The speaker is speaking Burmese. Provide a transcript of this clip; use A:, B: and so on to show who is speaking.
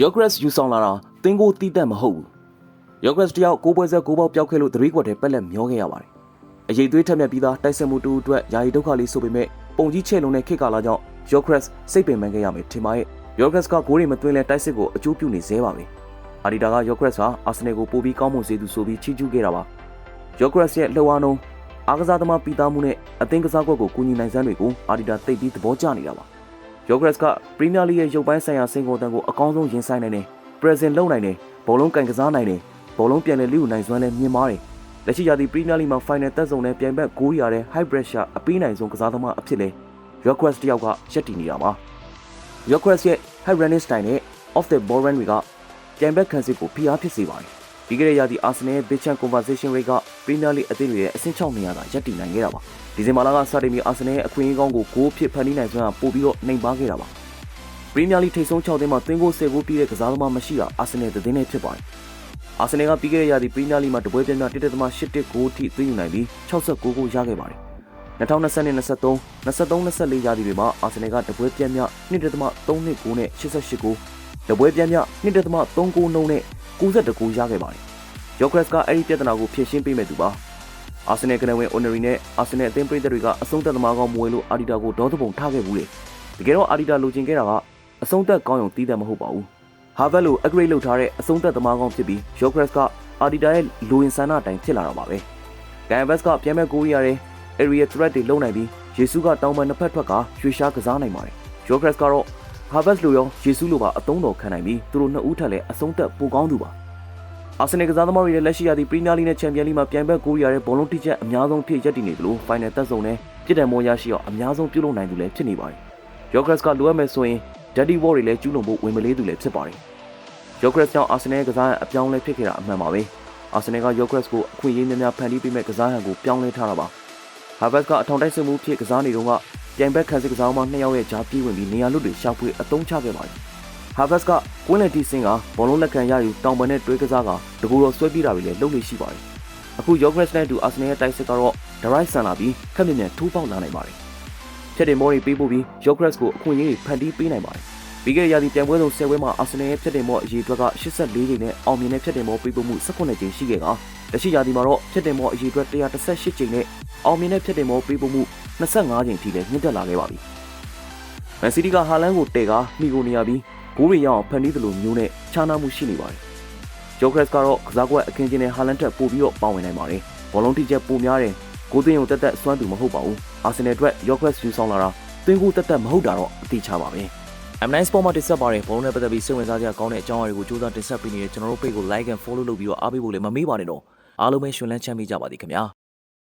A: Yogres ယူဆောင်လာတာတင်းကိုတီးတက်မဟုတ်ဘူး Yogres တယောက်ကိုပွဲဆက်ကိုပေါက်ပျောက်ခဲ့လို့သတိကွက်တဲ့ပက်လက်မျောခဲ့ရပါတယ်အရေးသွေးထက်မြက်ပြီးသားတိုက်ဆက်မှုတူအတွက်ယာယီဒုက္ခလေးဆိုပေမဲ့ပုံကြီးချဲ့လုံးတဲ့ခေတ်ကာလကြောင့် Yogres စိတ်ပင်ပန်းခဲ့ရမယ်ထင်ပါရဲ့ Yogres ကဂိုးတွေမသွင်းလဲတိုက်စစ်ကိုအကျိုးပြုနေသေးပါပဲအာဒီတာက Yogres ဟာအာဆနယ်ကိုပိုပြီးကောင်းမွန်စေသူဆိုပြီးချီးကျူးခဲ့တာပါ Yogres ရဲ့လှော်အားလုံးအားကစားသမားပီတာမှုနဲ့အသင်းကစားကွက်ကိုကူညီနိုင်စမ်းတွေကိုအာဒီတာသိပ်ပြီးသဘောကျနေတာပါ Yogres ကပရီးမီးယားလိရဲ့ရုပ်ပိုင်းဆိုင်ရာစင်ကုန်တန်းကိုအကောင်းဆုံးရင်ဆိုင်နိုင်တယ်။ present လုပ်နိုင်တယ်။ဘောလုံးကန်ကစားနိုင်တယ်။ဘောလုံးပြန်လည်လိယူနိုင်စွမ်းလည်းမြင့်မားတယ်။လက်ရှိရာသီပရီးမီးယားလိမှာ final တက်ဆုံနဲ့ပြိုင်ဘက်9ရာတဲ့ high pressure အပေးနိုင်ဆုံးကစားသမားအဖြစ်လဲ Yogres တယောက်ကရက်တည်နေတာပါ။ Yogres ရဲ့ high running style နဲ့ off the ball run တွေကပြိုင်ဘက်ခံစစ်ကိုဖိအားဖြစ်စေပါတယ်။ ပြီးခဲ့တဲ့ရာသီ Arsenal ရဲ့ big chance conversation rate က Premier League အသင်းတွေရဲ့အဆင့်6နေရာသာရပ်တည်နိုင်ခဲ့တာပါ။ဒီဇင်ဘာလကစတင်ပြီး Arsenal ရဲ့အခွင့်အရေးကောင်းကိုဂိုးဖြစ်ဖန်တီးနိုင်စွမ်းကပို့ပြီးတော့နှိမ်ပါခဲ့တာပါ။ပရီးမီးယားလိထိပ်ဆုံး6သင်းမှာသွင်းကို10ကိုပြည့်တဲ့ကစားသမားမရှိတာအာဆင်နယ်သတင်းနဲ့ဖြစ်ပါတယ်။အာဆင်နယ်ကပြီးခဲ့တဲ့ရာသီပရီးမီးယားလိမှာတပွဲပြင်းပြ1.81ဂိုးထိသွင်းယူနိုင်ပြီး69ဂိုးရခဲ့ပါတယ်။2020နဲ့23 23 24ရာသီတွေမှာအာဆင်နယ်ကတပွဲပြင်းပြ1.32ဂိုးနဲ့88ဂိုးတပွဲပြင်းပြ1.3ဂိုးနှုန်းနဲ့ 92ဂိုးရခဲ့ပါတယ်။ယော့ဂရက်စ်ကအဲ့ဒီပြဿနာကိုဖြေရှင်းပေးမဲ့သူပါ။အာဆင်နယ်ကနေဝင်အိုနရီနဲ့အာဆင်နယ်အသင်းပရိသတ်တွေကအဆုံးသက်သမားကောင်းမွေလို့အာဒီတာကိုဒေါသပုံထားခဲ့ဘူးလေ။တကယ်တော့အာဒီတာလိုချင်ခဲ့တာကအဆုံးသက်ကောင်းရုံတီးတယ်မဟုတ်ပါဘူး။ Harvard လို upgrade လုပ်ထားတဲ့အဆုံးသက်သမားကောင်းဖြစ်ပြီး Yogres က Adidas ရဲ့လူဝင်ဆန္ဒအတိုင်းဖြစ်လာတော့ပါပဲ။ Canvas ကပြန်မဲ့ကိုရီးယားရဲ့ area threat တွေလုံနိုင်ပြီးယေစုကတောင်ပန်နှစ်ဖက်ထွက်ကရွှေရှားကစားနိုင်ပါတယ်။ Yogres ကတော့ Harvard လိုရောယေစုလိုပါအသုံးတော်ခံနိုင်ပြီးသူတို့နှစ်ဦးထက်လည်းအဆုံးသက်ပိုကောင်းသူပါ။အာဆင်နယ်ကစားသမားတွေရဲ့လက်ရှိရာသီပရီးမီးယားလိနဲ့ချန်ပီယံလိမှာပြိုင်ဘက်ကိုရီးယားရဲ့ဘောလုံးတိကျက်အများဆုံးဖြစ်ရပ်တည်နေသလိုဖိုင်နယ်တက်ဆုံနဲ့ပြည်တယ်မောရရှိအောင်အများဆုံးပြုလုပ်နိုင်သူလည်းဖြစ်နေပါတယ်။ Yogres ကလိုအပ်မယ်ဆိုရင် Daddy War တွေလည်းကျူးလွန်ဖို့ဝင်မလေးသူလည်းဖြစ်ပါတယ်။ Yogres ကြောင့်အာဆင်နယ်ကစားရန်အပြောင်းလဲဖြစ်ခဲ့တာအမှန်ပါပဲ။အာဆင်နယ်က Yogres ကိုအခွင့်အရေးများများဖန်တီးပေးမဲ့ကစားဟန်ကိုပြောင်းလဲထားတာပါ။ Harvard ကအထောင်တိုက်စစ်မှုဖြစ်ကစားနေတော့က ပြိုင်ဘက်ခံစစ်ကစားသမားနှစ်ယောက်ရဲ့ဂျားပြေးဝင်ပြီးနေရာလွတ်တွေရှာဖွေအသုံးချခဲ့ပါတယ်။ Harvard ကကွင်းလယ်တီစင်ကဘောလုံးလက်ခံရယူတောင်ပန်နဲ့တွဲကစားကတကူတော်ဆွဲပြေးတာတွေလည်းလုပ်လို့ရှိပါတယ်။အခု Yogres နဲ့အတူ Arsenal ရဲ့တိုက်စစ်ကတော့ The Right ဆန်လာပြီးခက်မြင်မြန်ထိုးပေါက်လာနိုင်ပါတယ်။ချက်တင်မောတွေပေးပို့ပြီး Yogres ကိုအခွင့်အရေးတွေဖန်တီးပေးနိုင်ပါတယ်။ပြီးခဲ့တဲ့ရာသီပြိုင်ပွဲဆုံး10ပွဲမှာ Arsenal ရဲ့ချက်တင်မောအရေးအတွက်က84ချိန်နဲ့အောင်မြင်တဲ့ချက်တင်မောပေးပို့မှု18ချိန်ရှိခဲ့ကလက်ရှိရာသီမှာတော့ချက်တင်မောအရေးအတွက်118ချိန်နဲ့အောင်မြင်တဲ့ချက်တင်မောပေးပို့မှု 25ချိန်ထိလည်းမြင့်တက်လာခဲ့ပါပြီ။ Man City ကဟာလန်ကိုတဲကမိကိုနေရပြီးဂိုးတွေရအောင်ဖန်တီးသလိုမျိုးနဲ့ခြားနာမှုရှိနေပါတယ်။ Jokres ကတော့ကစားကွက်အခင်းချင်းနဲ့ဟာလန်တက်ပို့ပြီးတော့ပါဝင်နိုင်ပါတယ်။ဘောလုံးထိချက်ပိုများတယ်။ဂိုးသွင်းုံတက်တက်စွမ်းသူမဟုတ်ပါဘူး။အာဆင်နယ်အတွက် Jokres ယူဆောင်လာတာသွင်းဂိုးတက်တက်မဟုတ်တာတော့အတိချပါပဲ။ M9 Sport မှာတင်ဆက်ပါတယ်ဘောလုံးနဲ့ပတ်သက်ပြီးစိတ်ဝင်စားစရာကောင်းတဲ့အကြောင်းအရာတွေကိုစူးစမ်းတင်ဆက်ပေးနေတဲ့ကျွန်တော်တို့ page ကို like and follow လုပ်ပြီးတော့အားပေးဖို့လည်းမမေ့ပါနဲ့တော့အားလုံးပဲရှင်လန်းချမ်းမြေ့ကြပါသည်ခင်ဗျာ